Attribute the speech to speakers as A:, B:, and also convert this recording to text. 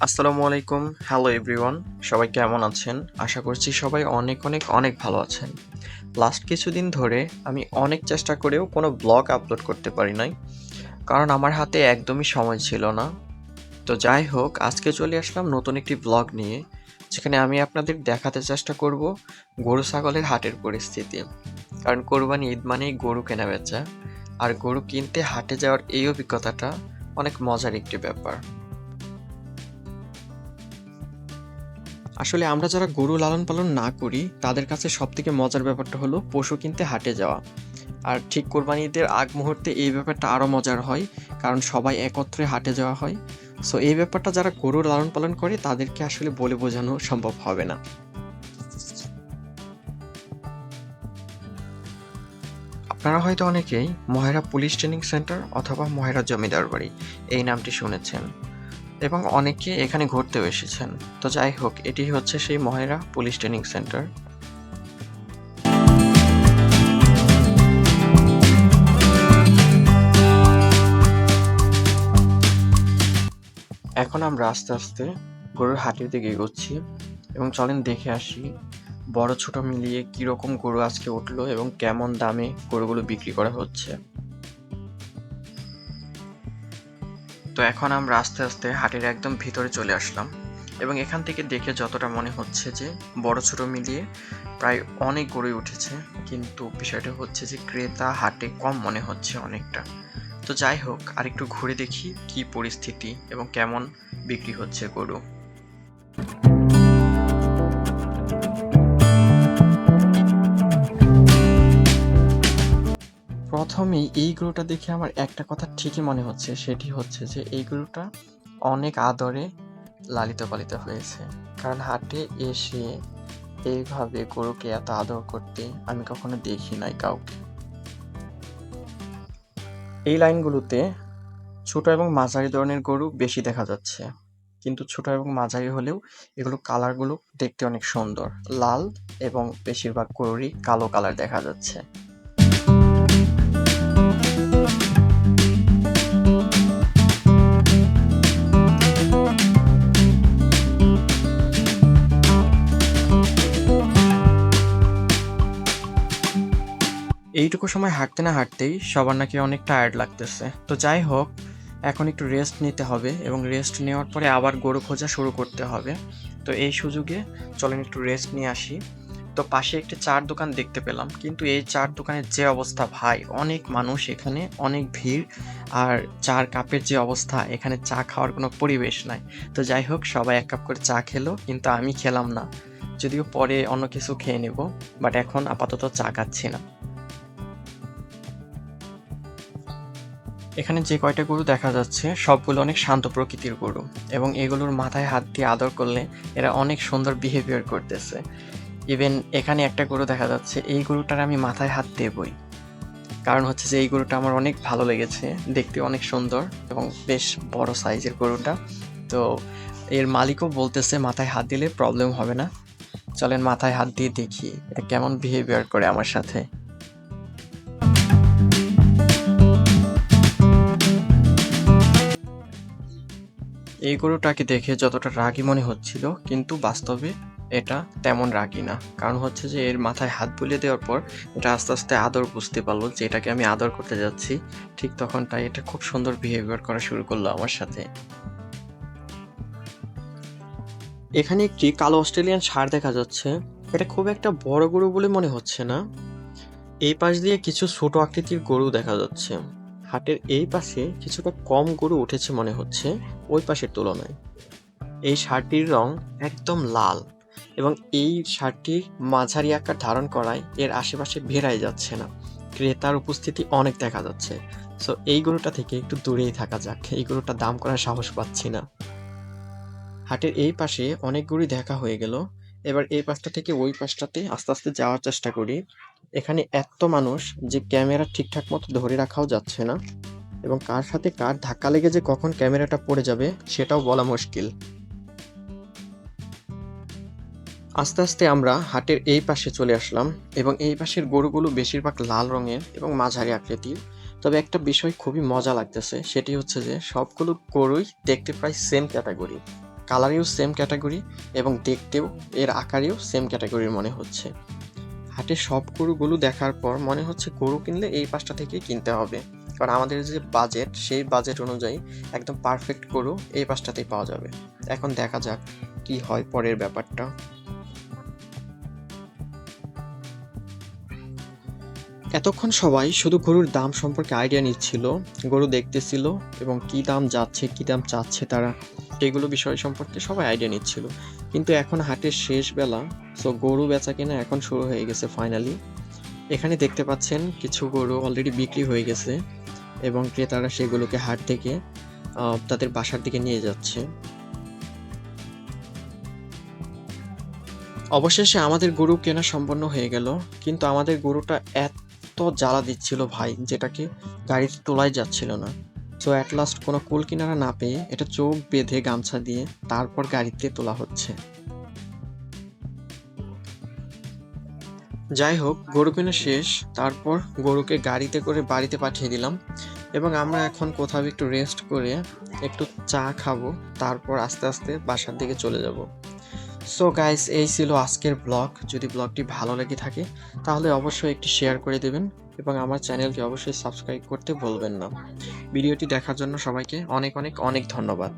A: আসসালামু আলাইকুম। Hello everyone সবাই কেমন আছেন? আশা করছি সবাই অনেক অনেক অনেক ভালো আছেন। লাস্ট কিছুদিন ধরে আমি অনেক চেষ্টা করেও কোনো ব্লগ আপলোড করতে পারি নাই। কারণ আমার হাতে একদমই সময় ছিল না। তো যাই হোক, আজকে চলে আসলাম নতুন একটি ব্লগ নিয়ে, যেখানে আমি আপনাদের দেখাতে চেষ্টা করব গরু ছাগলের হাটের পরিস্থিতি। কারণ কোরবানি ঈদ মানেই গরু কেনা বেচা আর গরু কিনতে হাটে যাওয়ার এই অভিজ্ঞতাটা অনেক মজার একটি ব্যাপার। আসলে আমরা যারা গরু লালন পালন না করি, তাদের কাছে সব থেকে মজার ব্যাপারটা হলো পশু কিনতে হাটে যাওয়া। আর ঠিক কোরবানিদের আগ মুহূর্তে এই ব্যাপারটা আরও মজার হয়, কারণ সবাই একত্রে হাটে যাওয়া হয়। সো এই ব্যাপারটা যারা গরু লালন পালন করে, তাদেরকে আসলে বলে বোঝানো সম্ভব হবে না। আপনারা হয়তো অনেকেই মহেরা পুলিশ ট্রেনিং সেন্টার অথবা মহেরা জমিদার বাড়ি, এই নামটি শুনেছেন। এবং অনেকে এখানে ঘুরতেও এসেছেন। তো যাই হোক, এটি হচ্ছে সেই মহেরা পুলিশ ট্রেনিং সেন্টার। এখন আমরা আস্তে আস্তে গরুর হাটের দিকে এগোচ্ছি এবং চলেন দেখে আসি বড় ছোট মিলিয়ে কীরকম গরু আজকে উঠল এবং কেমন দামে গরুগুলো বিক্রি করা হচ্ছে। তো এখন আমরা আস্তে আস্তে হাটের একদম ভিতরে চলে আসলাম এবং এখান থেকে দেখে যতটা মনে হচ্ছে যে বড় ছোট মিলিয়ে প্রায় অনেক গড়ে উঠেছে, কিন্তু বিষয়টা হচ্ছে যে ক্রেতা হাটে কম মনে হচ্ছে অনেকটা। তো যাই হোক, আরেকটু ঘুরে দেখি কি পরিস্থিতি এবং কেমন বিক্রি হচ্ছে গরু। প্রথমেই এই গরুটা দেখে আমার একটা কথা ঠিকই মনে হচ্ছে, সেটি হচ্ছে যে এই গরুটা অনেক আদরে লালিত পালিত হয়েছে। কারণ হাটে এসে এইভাবে গরুকে এত আদর করতে আমি কখনো দেখি নাই কাউকে। এই লাইনগুলোতে ছোট এবং মাঝারি ধরনের গরু বেশি দেখা যাচ্ছে। কিন্তু ছোট এবং মাঝারি হলেও এগুলো কালারগুলো দেখতে অনেক সুন্দর। লাল এবং বেশিরভাগ গরুরই কালো কালার দেখা যাচ্ছে। এইটুকু সময় হাঁটতে না হাঁটতেই সবার নাকি অনেক টায়ার্ড লাগতেছে। তো যাই হোক, এখন একটু রেস্ট নিতে হবে এবং রেস্ট নেওয়ার পরে আবার গরু খোঁজা শুরু করতে হবে। তো এই সুযোগে চলেন একটু রেস্ট নিয়ে আসি। তো পাশে একটি চার দোকান দেখতে পেলাম, কিন্তু এই চার দোকানের যে অবস্থা ভাই, অনেক মানুষ এখানে, অনেক ভিড়, আর চার কাপের যে অবস্থা, এখানে চা খাওয়ার কোনো পরিবেশ নাই। তো যাই হোক, সবাই এক কাপ করে চা খেলো, কিন্তু আমি খেলাম না। যদিও পরে অন্য কিছু খেয়ে নেব বাট এখন আপাতত চা খাচ্ছি না। এখানে যে কয়টা গরু দেখা যাচ্ছে, সবগুলো অনেক শান্ত প্রকৃতির গরু এবং এগুলোর মাথায় হাত দিয়ে আদর করলে এরা অনেক সুন্দর বিহেভিয়ার করতেছে। ইভেন এখানে একটা গরু দেখা যাচ্ছে, এই গরুটার আমি মাথায় হাত দেবই কারণ হচ্ছে যে এই গরুটা আমার অনেক ভালো লেগেছে, দেখতে অনেক সুন্দর এবং বেশ বড় সাইজের গরুটা। তো এর মালিকও বলতেছে, মাথায় হাত দিলে প্রবলেম হবে না। চলেন মাথায় হাত দিয়ে দেখি এটা কেমন বিহেভিয়ার করে আমার সাথে। এই গরুটাকে দেখে যতটা রাগী মনে হচ্ছিল, কিন্তু বাস্তবে এটা তেমন রাগী না। কারণ হচ্ছে যে, এর মাথায় হাত বুলিয়ে দেওয়ার পর এটা আস্তে আস্তে আদর বুঝতে পারল যে, এটাকে আমি আদর করতে যাচ্ছি। ঠিক তখন তাই এটা খুব সুন্দর বিহেভিয়ার করা শুরু করল আমার সাথে। এখানে একটি কালো অস্ট্রেলিয়ান ষাঁড় দেখা যাচ্ছে। এটা খুব একটা বড় গরু বলে মনে হচ্ছে না। এই পাশ দিয়ে কিছু ছোট আকৃতির গরু দেখা যাচ্ছে। হাটের এই পাশে কিছুটা কম গরু উঠেছে মনে হচ্ছে, ওই পাশের তুলনায়। এই শার্টটির রং একদম লাল এবং এই শার্টটির মাঝারি আকার ধারণ করায় এর আশেপাশে ভেড়াই যাচ্ছে না। ক্রেতার উপস্থিতি অনেক দেখা যাচ্ছে। সো এই গরুটা থেকে একটু দূরেই থাকা যাক। এই গরুটা দাম করার সাহস পাচ্ছি না। হাটের এই পাশে অনেক গরুই দেখা হয়ে গেল। এবার এই পাশটা থেকে ওই পাশটাতে আস্তে আস্তে যাওয়ার চেষ্টা করি। এখানে এত মানুষ যে ক্যামেরা ঠিকঠাক মতো ধরে রাখাও যাচ্ছে না এবং কার সাথে কার ধাক্কা লেগে যে কখন ক্যামেরাটা পড়ে যাবে সেটাও বলা মুশকিল। আস্তে আস্তে আমরা হাটের এই পাশে চলে আসলাম এবং এই পাশের গরুগুলো বেশিরভাগ লাল রঙের এবং মাঝারি আকৃতির। তবে একটা বিষয় খুবই মজা লাগতেছে, সেটি হচ্ছে যে সবগুলো গরুই দেখতে প্রায় সেম ক্যাটাগরি কালারেও সেম ক্যাটাগরি এবং দেখতেও এর আকারেও সেম ক্যাটাগরির মনে হচ্ছে। হাটে সব গরুগুলো দেখার পর মনে হচ্ছে গরু কিনলে এই পাশটা থেকে কিনতে হবে। কারণ আমাদের যে বাজেট সেই বাজেট অনুযায়ী একদম পারফেক্ট গরু এই পাশটাতেই পাওয়া যাবে। এখন দেখা যাক কি হয় পরের ব্যাপারটা। এতক্ষণ সবাই শুধু গরুর দাম সম্পর্কে আইডিয়া নিচ্ছিল, গরু দেখতেছিল এবং কি দাম যাচ্ছে, কি দাম চাচ্ছে তারা সেগুলো বিষয় সম্পর্কে সবাই আইডিয়া নিচ্ছিল। কিন্তু এখন হাটের শেষ বেলা সো গরু বেচা কেনা এখন শুরু হয়ে গেছে ফাইনালি এখানে দেখতে পাচ্ছেন কিছু গরু অলরেডি বিক্রি হয়ে গেছে এবং ক্রেতারা সেগুলোকে হাট থেকে তাদের বাসার দিকে নিয়ে যাচ্ছে। অবশেষে আমাদের গরু কেনা সম্পন্ন হয়ে গেল, কিন্তু আমাদের গরুটা এত জ্বালা দিচ্ছিল ভাই, যেটাকে গাড়িতে তোলাই যাচ্ছিল না। সো অ্যাট লাস্ট কোনো কুল কিনারা না পেয়ে এটা চোখ বেঁধে গামছা দিয়ে তারপর গাড়িতে তোলা হচ্ছে। যাই হোক, গরু কেনা শেষ, তারপর গরুকে গাড়িতে করে বাড়িতে পাঠিয়ে দিলাম এবং আমরা এখন কোথাও একটু রেস্ট করে একটু চা খাব, তারপর আস্তে আস্তে বাসার দিকে চলে যাব। সো গাইস এই ছিল আজকের ব্লগ। যদি ব্লগটি ভালো লেগে থাকে, তাহলে অবশ্যই একটি শেয়ার করে দেবেন এবং আমার চ্যানেলটি অবশ্যই সাবস্ক্রাইব করতে ভুলবেন না। ভিডিওটি দেখার জন্য সবাইকে অনেক অনেক অনেক ধন্যবাদ।